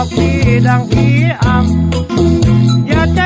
อกพี่ดังผีอำอย่าใจ